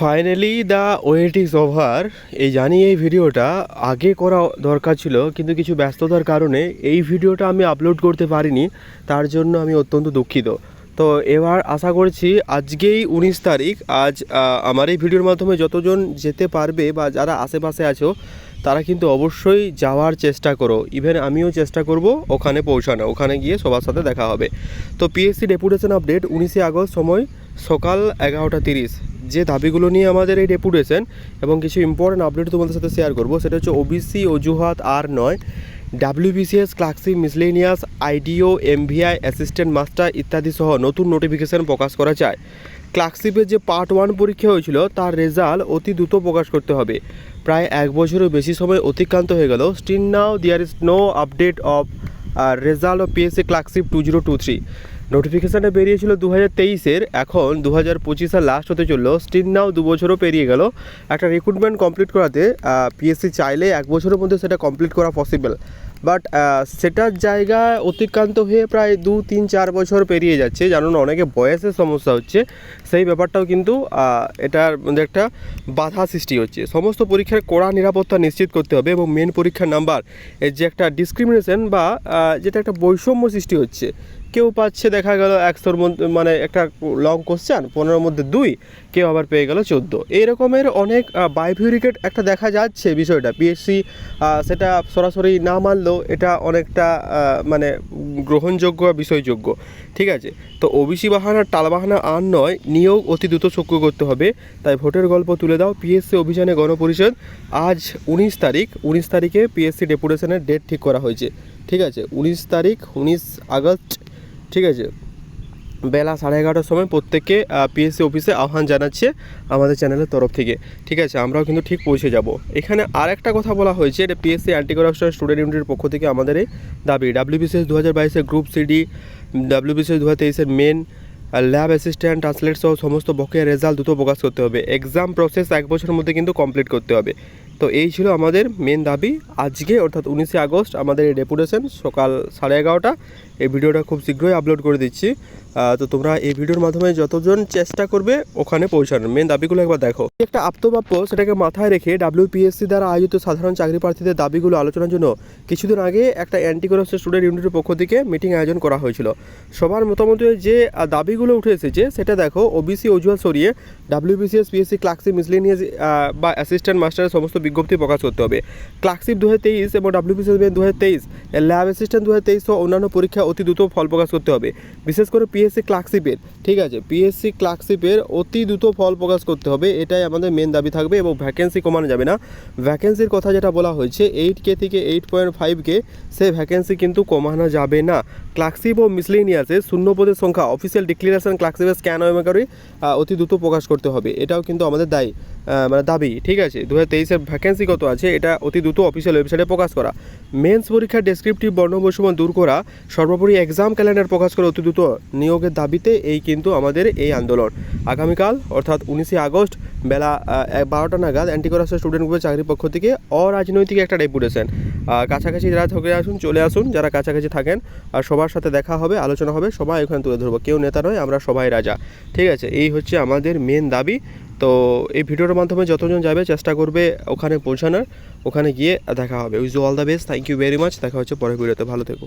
Finally the wait is over এই জানি এই ভিডিওটা আগে করা দরকার ছিল, কিন্তু কিছু ব্যস্ততার কারণে এই ভিডিওটা আমি আপলোড করতে পারিনি, তার জন্য আমি অত্যন্ত দুঃখিত। তো এবার আশা করছি আজকেই উনিশ তারিখ, আজ আমার এই ভিডিওর মাধ্যমে যতজন যেতে পারবে বা যারা আশেপাশে আছো তারা কিন্তু অবশ্যই যাওয়ার চেষ্টা করো। ইভেন আমিও চেষ্টা করব ওখানে পৌঁছানো ওখানে গিয়ে সবার সাথে দেখা হবে। তো পিএসসি ডেপুটেশন আপডেট উনিশে আগস্ট সময় সকাল এগারোটা তিরিশ। যে দাবিগুলো নিয়ে আমাদের এই ডেপুটেশন এবং কিছু ইম্পর্টেন্ট আপডেট তোমাদের সাথে শেয়ার করব, সেটা হচ্ছে ওবিসি অজুহাত আর নয় ডাব্লিউবিসিএস ক্লার্কশিপ মিসলেনিয়াস আইডিও এমভিআই অ্যাসিস্ট্যান্ট মাস্টার ইত্যাদি সহ নতুন নোটিফিকেশন প্রকাশ করা চায়। ক্লার্কশিপের যে পার্ট ওয়ান পরীক্ষা হয়েছিল, তার রেজাল্ট অতি দ্রুত প্রকাশ করতে হবে। প্রায় এক বছরের বেশি সময় অতিক্রান্ত হয়ে গেল। Still now there is no update of result of PSC clerkship two zero two three নোটিফিকেশানটা বেরিয়েছিল দু হাজার তেইশের, এখন দু হাজার পঁচিশের লাস্ট হতে চলল। স্টিল নাও দু বছরও পেরিয়ে গেল। একটা রিক্রুটমেন্ট কমপ্লিট করাতে পিএসসি চাইলে এক বছরের মধ্যে সেটা কমপ্লিট করা পসিবল বাট সেটার জায়গায় অতিক্রান্ত হয়ে প্রায় দু, তিন, চার বছর পেরিয়ে যাচ্ছে। জানুন অনেকে বয়সের সমস্যা হচ্ছে। সেই ব্যাপারটাও কিন্তু এটার মধ্যে একটা বাধা সৃষ্টি হচ্ছে। সমস্ত পরীক্ষার কড়া নিরাপত্তা নিশ্চিত করতে হবে এবং মেন পরীক্ষার নাম্বার এর যে একটা ডিসক্রিমিনেশন বা যেটা একটা বৈষম্য সৃষ্টি হচ্ছে। কেউ পাচ্ছে, দেখা গেল একশোর মধ্যে মানে একটা লং কোশ্চেন পনেরোর মধ্যে দুই, কেউ আবার পেয়ে গেল চোদ্দ। এই রকমের অনেক বাইভিউরিকেট একটা দেখা যাচ্ছে বিষয়টা। পিএসসি সেটা সরাসরি না মানলেও এটা অনেকটা মানে গ্রহণযোগ্য বা বিষয়যোগ্য। ঠিক আছে? তো ওবিসি বাহানার টালবাহানা আর নয়, নিয়োগ অতি দ্রুত চক্ষু করতে হবে। তাই ভোটের গল্প তুলে দাও পিএসসি অভিযানে গণপরিষদ। আজ উনিশ তারিখ, উনিশ তারিখে পিএসসি ডেপুটেশনের ডেট ঠিক করা হয়েছে। ঠিক আছে? উনিশ তারিখ, উনিশ আগস্ট, ঠিক আছে? বেলা সাড়ে এগারোটার সময় প্রত্যেককে পিএসসি অফিসে আহ্বান জানাচ্ছে আমাদের চ্যানেলের তরফ থেকে। ঠিক আছে, আমরাও কিন্তু ঠিক পৌঁছে যাব। এখানে আর একটা কথা বলা হয়েছে, এটা পিএসসি অ্যান্টি করাপশন স্টুডেন্ট ইউনিটের পক্ষ থেকে আমাদের এই দাবি। ডাব্লিউবিসিএস দু হাজার বাইশের গ্রুপ সিডি ডাব্লিউবিসিএস দু হাজার তেইশের মেন ল্যাব অ্যাসিস্ট্যান্ট ট্রান্সলেট সহ সমস্ত বকেয়া রেজাল্ট দ্রুত প্রকাশ করতে হবে। এক্সাম প্রসেস এক বছরের মধ্যে কিন্তু কমপ্লিট করতে হবে। তো এই ছিল আমাদের মেন দাবি। আজকে, অর্থাৎ উনিশে আগস্ট, আমাদের এই ডেপুটেশন সকাল সাড়ে এগারোটা। এই ভিডিওটা খুব শীঘ্রই আপলোড করে দিচ্ছি। তো তোমরা এই ভিডিওর মাধ্যমে যতজন চেষ্টা করবে, ওখানে পৌঁছানোর। মেন দাবিগুলো একবার দেখো। একটা আপ্তবাপ্য সেটাকে মাথায় রেখে ডাব্লিউপিএসসি দ্বারা আয়োজিত সাধারণ চাকরি প্রার্থীদের দাবিগুলো আলোচনার জন্য কিছুদিন আগে একটা অ্যান্টি করাপশন স্টুডেন্ট ইউনিটের পক্ষ থেকে মিটিং আয়োজন করা হয়েছিল। সবার মতামতে যে দাবিগুলো উঠে এসেছে সেটা দেখো ওবিসি অজুয়াল সরিয়ে ডাব্লিউবিসিএস পিএসসি ক্লার্কশিপ মিসলেনিয়াস বা অ্যাসিস্ট্যান্ট মাস্টারের সমস্ত বিজ্ঞপ্তি প্রকাশ করতে হবে। ক্লার্কশিপ দু হাজার তেইশ এবং ডাব্লিউবিসিএস দু হাজার তেইশ ল্যাব অ্যাসিস্ট্যান্ট দু হাজার তেইশ সহ অন্যান্য পরীক্ষা অতি দ্রুত ফল প্রকাশ করতে হবে। বিশেষ করে পিএসসি ক্লার্কশিপের, ঠিক আছে? পিএসসি ক্লার্কশিপের অতি দ্রুত ফল প্রকাশ করতে হবে, এটাই আমাদের মেন দাবি থাকবে এবং ভ্যাকেন্সি কমানো যাবে না। ভ্যাকেন্সির কথা যেটা বলা হয়েছে এইট কে থেকে এইট পয়েন্ট ফাইভ কে সেই ভ্যাকেন্সি কিন্তু কমানো যাবে না। ক্লার্কশিপ ও মিসলেনিয়াসে শূন্য পদের সংখ্যা অফিসিয়াল ডিক্লারেশন ক্লার্কশিপের স্ক্যান করে অতি দ্রুত প্রকাশ করতে হবে। এটাও কিন্তু আমাদের দায়ী। মানে দাবি, ঠিক আছে? দু হাজার তেইশের ভ্যাকেন্সি কত আছে? এটা অতি দ্রুত অফিসিয়াল ওয়েবসাইটে প্রকাশ করা। মেন্স পরীক্ষার ডেসক্রিপটিভ বর্ণবৈষম্য দূর করা, সর্বোপরি এক্সাম ক্যালেন্ডার প্রকাশ করা অতি দ্রুত নিয়োগের দাবিতে এই কিন্তু আমাদের এই আন্দোলন। আগামীকাল, অর্থাৎ উনিশে আগস্ট, বেলা বারোটা নাগাদ অ্যান্টি করাপশন স্টুডেন্ট গ্রুপের চাকরির পক্ষ থেকে অরাজনৈতিক একটা ডেপুটেশন কাছাকাছি যারা থেকে আসুন, চলে আসুন, যারা কাছাকাছি থাকেন, আর সবার সাথে দেখা হবে, আলোচনা হবে, সবাই ওখানে তুলে ধরবো কেউ নেতা নয়, আমরা সবাই রাজা। ঠিক আছে? এই হচ্ছে আমাদের মেন দাবি। তো এই ভিডিওর মাধ্যমে যতজন যাবে চেষ্টা করবে ওখানে পৌঁছানোর, ওখানে গিয়ে দেখা হবে। With all the best, thank you very much, দেখা হচ্ছে পরের ভিডিওতে, ভালো থেকো।